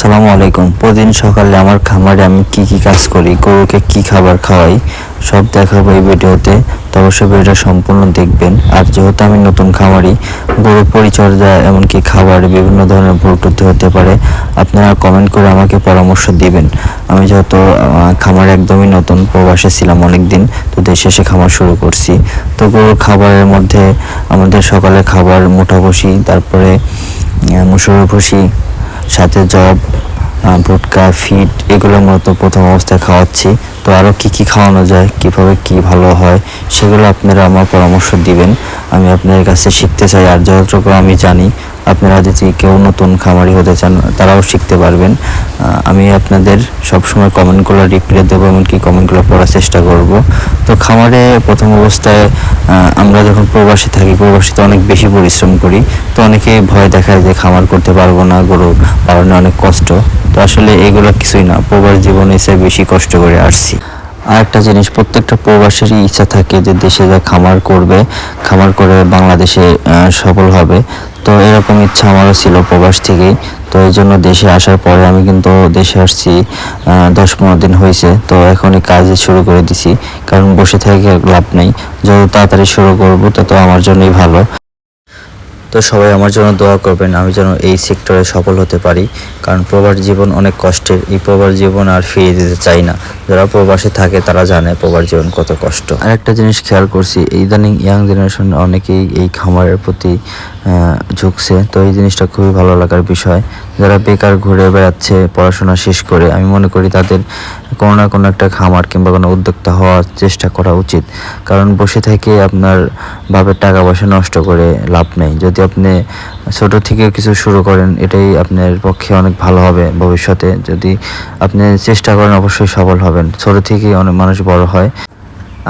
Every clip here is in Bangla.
আসসালামু আলাইকুম। প্রতিদিন সকালে আমার খামারে আমি কি কি কাজ করি, গরুকে কি খাবার খাওয়াই, সব দেখাবো এই ভিডিওতে। তো অবশ্যই ভিডিওটা সম্পূর্ণ দেখবেন। আর যেহেতু আমি নতুন খামারি, গরুর পরিচর্যা এমনকি খাবার বিভিন্ন ধরনের ভুল ত্রুটি হতে পারে, আপনারা কমেন্ট করে আমাকে পরামর্শ দিবেন। আমি যেহেতু খামারে একদমই নতুন, প্রবাসে ছিলাম অনেক দিন তো দেশে এসে খামার শুরু করছি। তো গরুর খাবারের মধ্যে আমাদের সকালে খাবার মোটা ভুসি তারপরে মুসুর ভুসি সাথে জব ভুটকা ফিট এগুলো মূলত প্রথম অবস্থায় খাওয়াচ্ছি। তো আরও কী কী খাওয়ানো যায়, কীভাবে কি ভালো হয়, সেগুলো আপনারা আমার পরামর্শ দিবেন। আমি আপনাদের কাছে শিখতে চাই, আর যতটুকু আমি জানি আপনারা যদি কেউ নতুন খামারি হতে চান, তারাও শিখতে পারবেন। আমি আপনাদের সবসময় কমেন্টগুলো রিপ্লাই দেবো, এমনকি কমেন্টগুলো পড়ার চেষ্টা করব। তো খামারে প্রথম অবস্থায় আমরা যখন প্রবাসী থাকি, প্রবাসীতে অনেক বেশি পরিশ্রম করি। তো অনেকে ভয় দেখায় যে খামার করতে পারব না, গরু পালনে অনেক কষ্ট। তো আসলে এগুলো কিছুই না, প্রবাস জীবনে এসে বেশি কষ্ট করে আসছি। আর একটা জিনিস, প্রত্যেকটা প্রবাসীরই ইচ্ছা থাকে যে দেশে যা খামার করবে, খামার করে বাংলাদেশে সফল হবে। তো এরকম ইচ্ছা আমারও ছিল প্রবাস থেকেই। তো এই জন্য দেশে আসার পরে আমি কিন্তু দেশে আসছি দশ পনেরো দিন হয়েছে। তো এখনই কাজ শুরু করে দিছি, কারণ বসে থেকে লাভ নেই। যত তাড়াতাড়ি শুরু করব, তত আমার জন্যই ভালো। তো সবাই আমার জন্য দোয়া করবেন, আমি যেন এই সেক্টরে সফল হতে পারি। কারণ প্রবাস জীবন অনেক কষ্টের। এই প্রবাস জীবন আর ফিরিয়ে দিতে চাই না। যারা প্রবাসে থাকে, তারা জানে প্রবাস জীবন কত কষ্ট। আর একটা জিনিস খেয়াল করছি, ইদানিং ইয়াং জেনারেশন অনেকেই এই খামারের প্রতি ঝুঁকছে। তো এই জিনিসটা খুবই ভালো লাগার বিষয়। যারা বেকার ঘুরে বেড়াচ্ছে, পড়াশোনা শেষ করে, আমি মনে করি তাদের কোনো না কোনো একটা খামার কিংবা কোনো উদ্যোক্তা হওয়ার চেষ্টা করা উচিত। কারণ বসে থেকে আপনার বাপের টাকা পয়সা নষ্ট করে লাভ নেই। যদি আপনি ছোট থেকে কিছু শুরু করেন, এটাই আপনার পক্ষে অনেক ভালো হবে ভবিষ্যতে। যদি আপনি চেষ্টা করেন, অবশ্যই সফল হবেন। ছোট থেকেই অনেক মানুষ বড় হয়।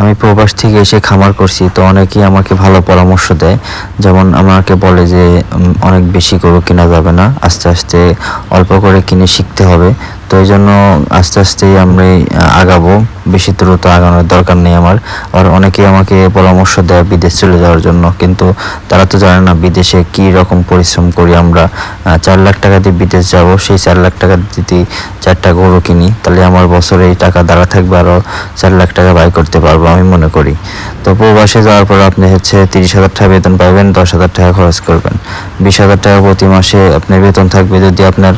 আমি প্রবাস থেকে এসে খামার করছি, তো অনেকেই আমাকে ভালো পরামর্শ দেয়। যেমন আমাকে বলে যে অনেক বেশি গরু কেনা যাবে না, আস্তে আস্তে অল্প করে কিনে শিখতে হবে। তো এই জন্য আস্তে আস্তেই আমরা আগাবো। বেশি দ্রুত আগানোর দরকার নেই আমার। আর অনেকেই আমাকে পরামর্শ দেয় বিদেশ চলে যাওয়ার জন্য, কিন্তু তারা তো জানে না বিদেশে কী রকম পরিশ্রম করি আমরা। চার লাখ টাকা দিয়ে বিদেশ যাব, সেই চার লাখ টাকা যদি চারটা গরু কিনি, তাহলে আমার বছরে এই টাকা দাঁড়া থাকবে আরও চার লাখ টাকা ব্যয় করতে পারব আমি মনে করি। তো প্রবাসে যাওয়ার পর আপনি হচ্ছে তিরিশ হাজার টাকা বেতন পাবেন, দশ হাজার টাকা খরচ করবেন। বিশ হাজার টাকা প্রতি মাসে আপনার বেতন থাকবে যদি আপনার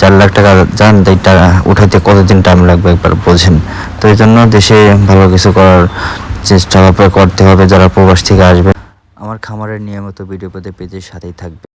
চার লাখ টাকা যান তো এটা উঠাইতে কতদিন টাইম লাগবে একবার বোঝেন তো এই জন্য দেশে ভালো কিছু করার চেষ্টা করতে হবে যারা প্রবাস থেকে আসবে। আমার খামারের নিয়মিত ভিডিও পেতে পেজের সাথেই থাকবে।